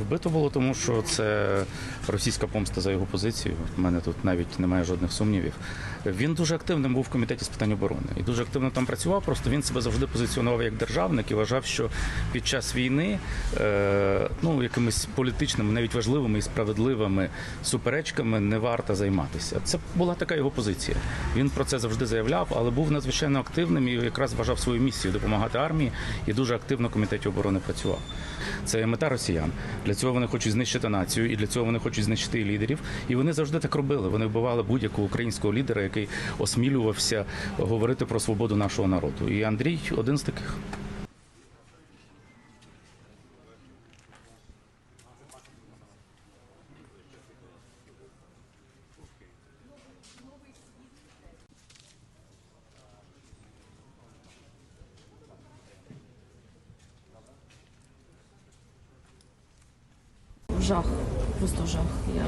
Вбито було тому, що це російська помста за його позицію. У мене тут навіть немає жодних сумнівів. Він дуже активним був в комітеті з питань оборони і дуже активно там працював. Просто він себе завжди позиціонував як державник і вважав, що під час війни е, ну якимись політичними, навіть важливими і справедливими суперечками не варто займатися. Це була така його позиція. Він про це завжди заявляв, але був надзвичайно активним і якраз вважав свою місію допомагати армії і дуже активно в комітеті оборони працював. Це мета росіян. Для цього вони хочуть знищити націю, і для цього вони хочуть знищити лідерів. І вони завжди так робили. Вони вбивали будь-якого українського лідера, який осмілювався говорити про свободу нашого народу. І Андрій один з таких. Жах, просто жах. Я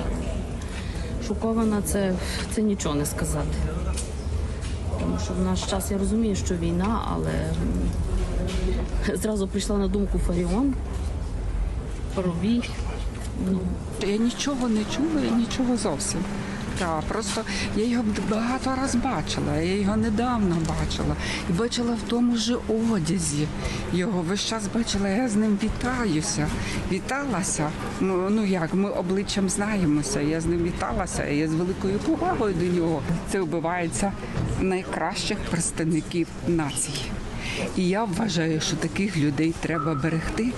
шокована, це, це нічого не сказати. Тому що в наш час я розумію, що війна, але зразу прийшла на думку Фаріон, Паровій. Ну, Я нічого не чула і нічого зовсім. Так, просто я його багато раз бачила, я його недавно бачила. І бачила в тому ж одязі. Його весь час бачила, я з ним вітаюся. Віталася. Ну, ну як, ми обличчям знаємося. Я з ним віталася, і я з великою повагою до нього. Це вбивається найкращих представників нації. І я вважаю, що таких людей треба берегти.